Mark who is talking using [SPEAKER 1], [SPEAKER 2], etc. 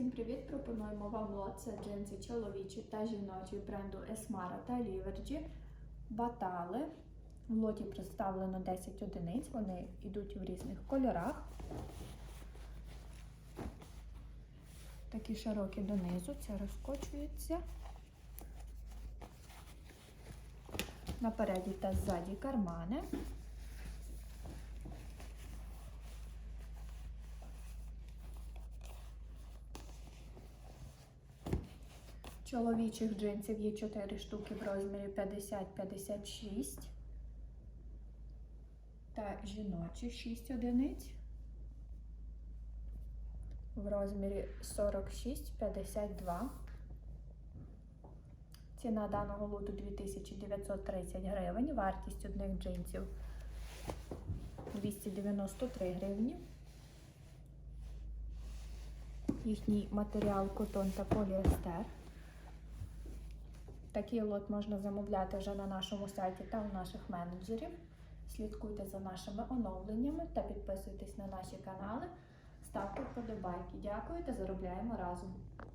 [SPEAKER 1] Всім привіт! Пропонуємо вам лот. Це джинси чоловічі та жіночі бренду Esmara та Ліверджі. Батали. В лоті представлено 10 одиниць. Вони йдуть в різних кольорах. Такі широкі донизу, це розкочується. Напереді та ззаді кармани. Чоловічих джинсів є 4 штуки в розмірі 50-56 та жіночі 6 одиниць в розмірі 46-52. Ціна даного лоту 2930 гривень. Вартість одних джинсів 293 гривні. Їхній матеріал котон та поліестер. Такий лот можна замовляти вже на нашому сайті та у наших менеджерів. Слідкуйте за нашими оновленнями та підписуйтесь на наші канали. Ставте вподобайки. Дякую та заробляємо разом.